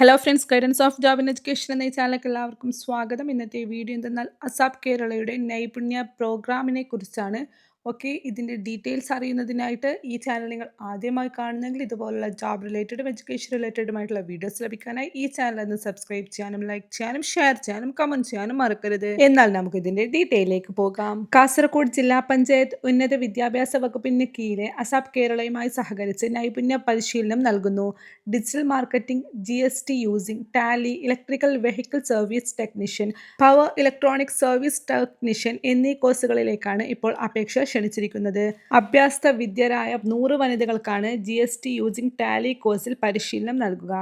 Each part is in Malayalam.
Hello friends guidance of job in education എന്ന ഈ ചാനലിലേക്ക് എല്ലാവർക്കും സ്വാഗതം. ഇന്നത്തെ വീഡിയോ എന്തെന്നാൽ അസാബ് കേരളയുടെ നൈപുണ്യ പ്രോഗ്രാമിനെ കുറിച്ചാണ്. ഓക്കെ ഇതിന്റെ ഡീറ്റെയിൽസ് അറിയുന്നതിനായിട്ട് ഈ ചാനൽ നിങ്ങൾ ആദ്യമായി കാണുന്നെങ്കിൽ ഇതുപോലുള്ള ജോബ് റിലേറ്റഡും എഡ്യൂക്കേഷൻ റിലേറ്റഡുമായിട്ടുള്ള വീഡിയോസ് ലഭിക്കാനായി ഈ ചാനൽ ഒന്ന് സബ്സ്ക്രൈബ് ചെയ്യാനും ലൈക്ക് ചെയ്യാനും ഷെയർ ചെയ്യാനും കമന്റ് ചെയ്യാനും മറക്കരുത്. എന്നാൽ നമുക്ക് ഇതിന്റെ ഡീറ്റെയിലേക്ക് പോകാം. കാസർഗോഡ് ജില്ലാ പഞ്ചായത്ത് ഉന്നത വിദ്യാഭ്യാസ വകുപ്പിന് കീഴിലെ അസാബ് കേരളയുമായി സഹകരിച്ച് നൈപുണ്യ പരിശീലനം നൽകുന്നു. Digital marketing G S T using tally electrical vehicle service technician power electronic service technician എന്നീ കോഴ്സുകളിലേക്കാണ് ഇപ്പോൾ അപേക്ഷ ക്ഷണിച്ചിരിക്കുന്നത്. അഭ്യാസ്ത വിദ്യരായ നൂറ് വനിതകൾക്കാണ് G S T using tally കോഴ്സിൽ പരിശീലനം നൽകുക.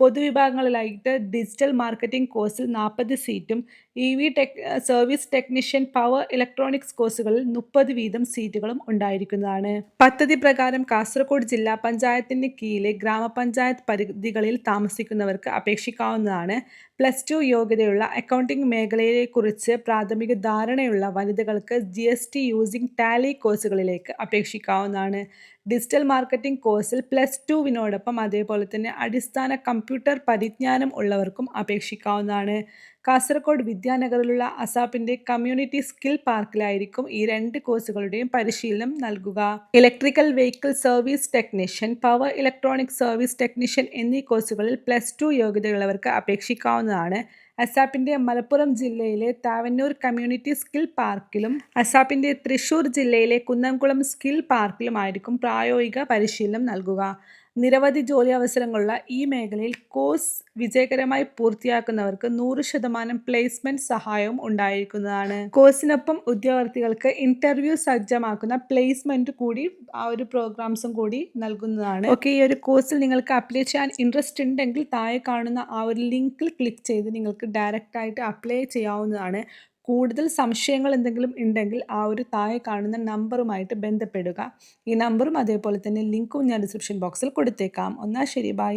പൊതുവിഭാഗങ്ങളിലായിട്ട് ഡിജിറ്റൽ മാർക്കറ്റിംഗ് കോഴ്സിൽ നാൽപ്പത് സീറ്റും E V tech service technician power electronics കോഴ്സുകളിൽ മുപ്പത് വീതം സീറ്റുകളും ഉണ്ടായിരിക്കുന്നതാണ്. പദ്ധതി പ്രകാരം കാസർഗോഡ് ജില്ലാ പഞ്ചായത്തിന് കീഴിലെ ഗ്രാമപഞ്ചായത്ത് പരിധികളിൽ താമസിക്കുന്നവർക്ക് അപേക്ഷിക്കാവുന്നതാണ്. പ്ലസ് ടു യോഗ്യതയുള്ള അക്കൗണ്ടിംഗ് മേഖലയെക്കുറിച്ച് പ്രാഥമിക ധാരണയുള്ള വനിതകൾക്ക് G S T using tally കോഴ്സുകളിലേക്ക് അപേക്ഷിക്കാവുന്നതാണ്. ഡിജിറ്റൽ മാർക്കറ്റിംഗ് കോഴ്സിൽ പ്ലസ് ടുവിനോടൊപ്പം അതേപോലെ തന്നെ അടിസ്ഥാന കമ്പ്യൂട്ടർ പരിജ്ഞാനം ഉള്ളവർക്കും അപേക്ഷിക്കാവുന്നതാണ്. കാസർഗോഡ് വിദ്യാനഗറിലുള്ള അസാപ്പിന്റെ കമ്മ്യൂണിറ്റി സ്കിൽ പാർക്കിലായിരിക്കും ഈ രണ്ട് കോഴ്സുകളുടെയും പരിശീലനം നൽകുക. Electrical vehicle service technician power electronic service technician എന്നീ കോഴ്സുകളിൽ പ്ലസ് ടു യോഗ്യതയുള്ളവർക്ക് അപേക്ഷിക്കാവുന്നതാണ്. അസാപ്പിന്റെ മലപ്പുറം ജില്ലയിലെ താവന്നൂർ കമ്മ്യൂണിറ്റി സ്കിൽ പാർക്കിലും അസാപ്പിന്റെ തൃശൂർ ജില്ലയിലെ കുന്നംകുളം സ്കിൽ പാർക്കിലുമായിരിക്കും പ്രായോഗിക പരിശീലനം നൽകുക. നിരവധി ജോലി അവസരങ്ങളുള്ള ഈ മേഖലയിൽ കോഴ്സ് വിജയകരമായി പൂർത്തിയാക്കുന്നവർക്ക് നൂറ് ശതമാനം പ്ലേസ്മെന്റ് സഹായവും ഉണ്ടായിരിക്കുന്നതാണ്. കോഴ്സിനൊപ്പം ഉദ്യോഗാർത്ഥികൾക്ക് ഇന്റർവ്യൂ സജ്ജമാക്കുന്ന പ്ലേസ്മെന്റ് കൂടി ആ ഒരു പ്രോഗ്രാംസും കൂടി നൽകുന്നതാണ്. ഓക്കെ ഈ ഒരു കോഴ്സിൽ നിങ്ങൾക്ക് അപ്ലൈ ചെയ്യാൻ ഇൻട്രസ്റ്റ് ഉണ്ടെങ്കിൽ താഴെ കാണുന്ന ആ ഒരു ലിങ്കിൽ ക്ലിക്ക് ചെയ്ത് നിങ്ങൾക്ക് ഡയറക്റ്റ് ആയിട്ട് അപ്ലൈ ചെയ്യാവുന്നതാണ്. കൂടുതൽ സംശയങ്ങൾ എന്തെങ്കിലും ഉണ്ടെങ്കിൽ ആ ഒരു താഴെ കാണുന്ന നമ്പറുമായിട്ട് ബന്ധപ്പെടുക. ഈ നമ്പറും അതേപോലെ തന്നെ ലിങ്കും ഞാൻ ഡിസ്ക്രിപ്ഷൻ ബോക്സിൽ കൊടുത്തേക്കാം. എന്നാൽ ശരി ബൈ